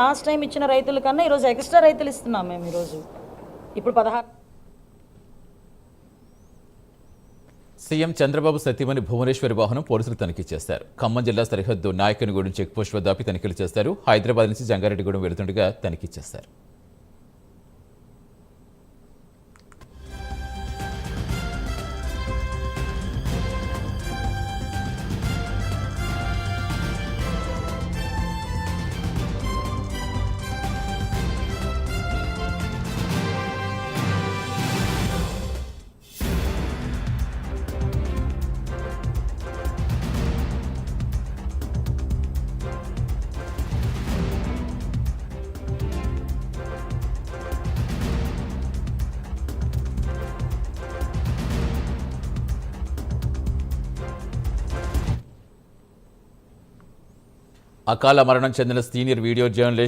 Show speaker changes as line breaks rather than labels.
Last time ఇచ్చిన రైతుల కన్నా ఈరోజు ఎక్స్ట్రా రైతులు ఇస్తున్నాం మేము ఈరోజు. ఇప్పుడు పదహారు
సీఎం చంద్రబాబు సతీమణి భువనేశ్వరి వాహనం పోలీసులు తనిఖీ చేశారు. ఖమ్మం జిల్లా సరిహద్దు నాయకునిగూడెం చెక్పోస్ట్ వద్ద తనిఖీలు చేస్తారు. హైదరాబాద్ నుంచి జంగారెడ్డిగూడెం వెళుతుండగా తనిఖీ చేశారు. అకాల మరణం చెందిన సీనియర్ వీడియో జర్నలిస్ట్